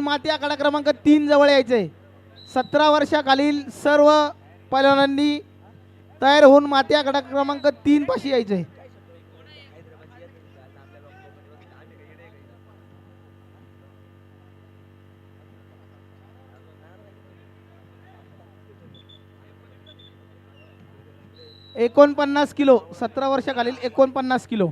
माती आकडा क्रमांक तीन जवळ यायचे सतरा वर्षाखालील सर्व पैलवानांनी तयार होऊन माती आकडा क्रमांक तीन पाशी यायचे एकोणपन्नास किलो सतरा वर्षाखालील एकोणपन्नास किलो.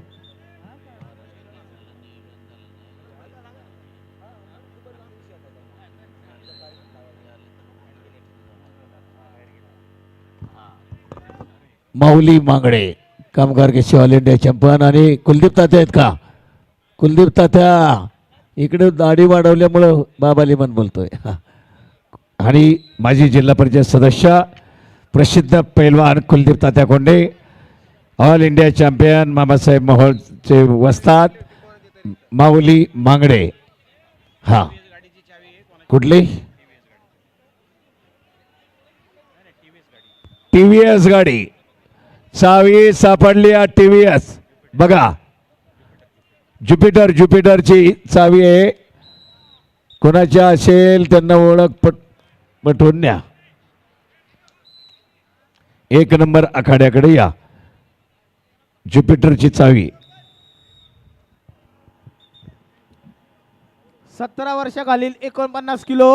माऊली मांगडे कामगार केशी ऑल इंडिया चॅम्पियन आणि कुलदीप तात्या आहेत का? कुलदीप तात्या इकडे दाढी वाढवल्यामुळं बाबा लिमन बोलतोय. आणि माजी जिल्हा परिषद सदस्य प्रसिद्ध पैलवान Kuldeep Tatya Konde all India champion Mamasaheb मोहोळचे वस्तात माऊली मांगडे. हा. कुठली? टी व्ही एस गाडी. चावी सापडली आहे टी व्ही एस बघा ज्युपिटर ज्युपिटरची चावी आहे. कोणाच्या असेल त्यांना ओळख पट पटवून न्या. एक नंबर आखाड्याकडे या. ज्युपिटरची चावी सतरा वर्षाखालील एकोणपन्नास किलो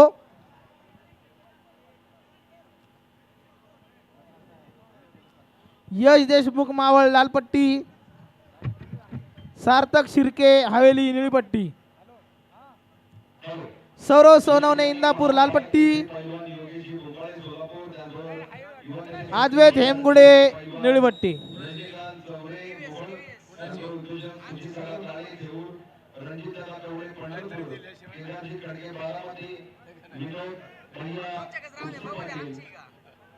यश देशमुख मावळ लालपट्टी सार्थक शिर्के हवेली निळीपट्टी. सौरव सोनवणे इंदापूर लालपट्टी. आद्वेत हेमगुडे निळीपट्टी.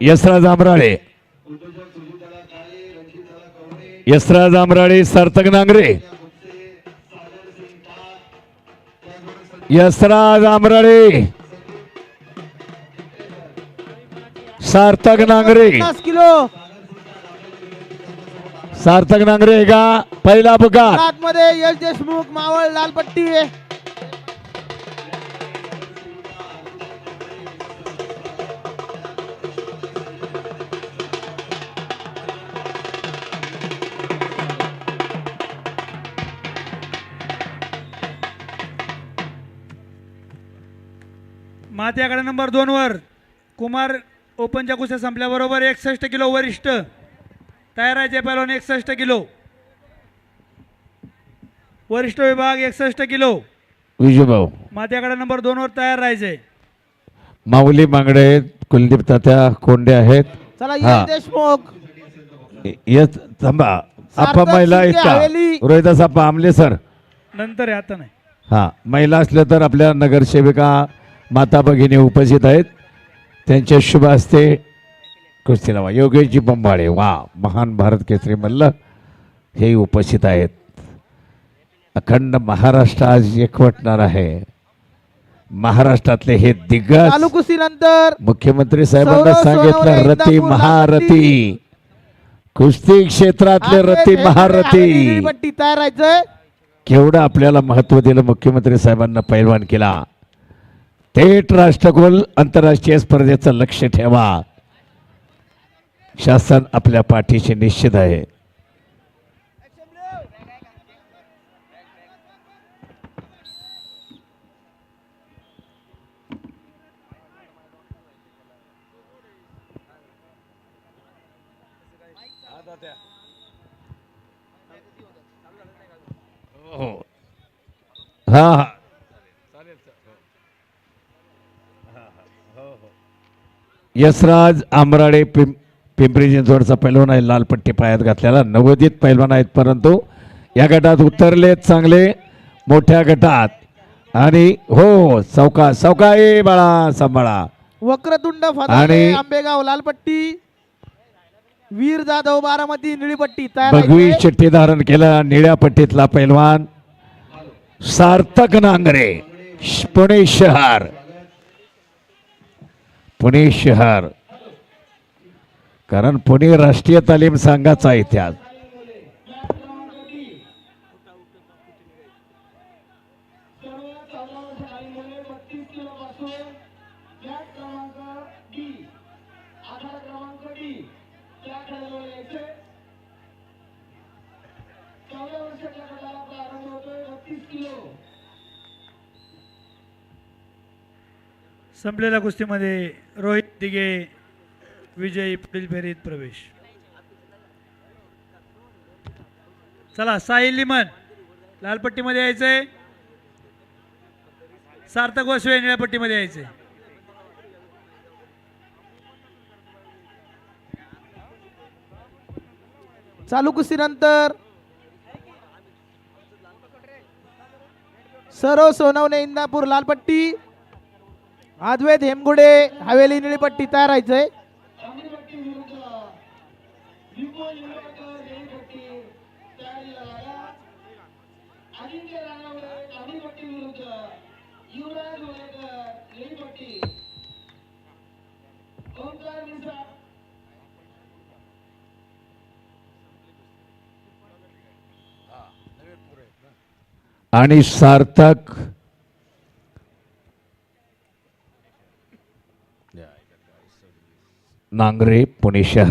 यशराज आमराळे. यशराज आमराळे सार्थक नांगरे. यशराज आमराळे. सार्थक नांगरे. किलो. सार्थक नांगरे का? पहिला अपघात आतमध्ये यश देशमुख मावळ लालपट्टी. माती आकडा नंबर दोन वर. कुमार ओपनच्या कुस्त्या संपल्याबरोबर एकसष्ट किलो वरिष्ठ. तयार आहे पैलवान एकसष्ट किलो. वरिष्ठ विभाग एकसष्ट किलो. विजूभाऊ. माती आकडा नंबर दोन वर तयार राहायचंय माऊली मांगडे आहेत कुलदीप तात्या कोंडे आहेत. चला हा. यश देशमुख. थांबा. आप्पा सार्थक महिला आहेत शिंदे का हवेली. रोहिदास आप्पा आमले सर. नंतर आहे आता नाही. हा. महिला असल्या तर आपल्या नगरसेविका माता भगिनी उपस्थित आहेत. त्यांच्या शुभ हस्ते कुस्ती लावा. योगेशजी बंबाळे वा महान भारत केसरी मल्ल हे उपस्थित आहेत. अखंड महाराष्ट्र आज एकवटणार आहे. महाराष्ट्रातले हे दिग्गज चालू मुख्यमंत्री साहेबांना सौरव सांगितलं सोनवणे, रती महारथी. कुस्ती क्षेत्रातले रती महारथी तयार राहायचंय. केवढं आपल्याला महत्त्व दिलं मुख्यमंत्री साहेबांना पैलवान केला. थेट राष्ट्रकुल आंतरराष्ट्रीय स्पर्धेचं लक्ष ठेवा. शासन आपल्या पाठीशी निश्चित आहे. हो. हा. हा यशराज आमराडे पिं पिंपरी चिंचवडचा पैलवान आहे लाल पट्टी पायात घातलेला. नवोदित पैलवान आहेत परंतु या गटात उतरलेत चांगले मोठ्या गटात. आणि हो चौका चौका ए बाळा सांभाळा. वक्रतुंड आणि- आंबेगाव लालपट्टी वीर जाधव बारामती निळीपट्टी भगवी. चिठ्ठी धारण केला निळ्या पट्टीतला पैलवान सार्थक नांगरे पुणे शहर. पुणे शहर. कारण पुणे राष्ट्रीय तालीम संघाचा इतिहास. संपलेल्या कुस्तीमध्ये रोहित दिघे विजयी पुढील फेरीत प्रवेश. चला साहिल लिमन लालपट्टीमध्ये यायचंय सार्थक वसवे निळ्या पट्टीमध्ये यायचंय चालू कुस्तीनंतर सरो सोनवणे इंदापूर लालपट्टी. आद्वैत हेमगुडे हवेली निळीपट्टी तयार व्हायचंय. आणि सार्थक नांगरे पुणे शहर.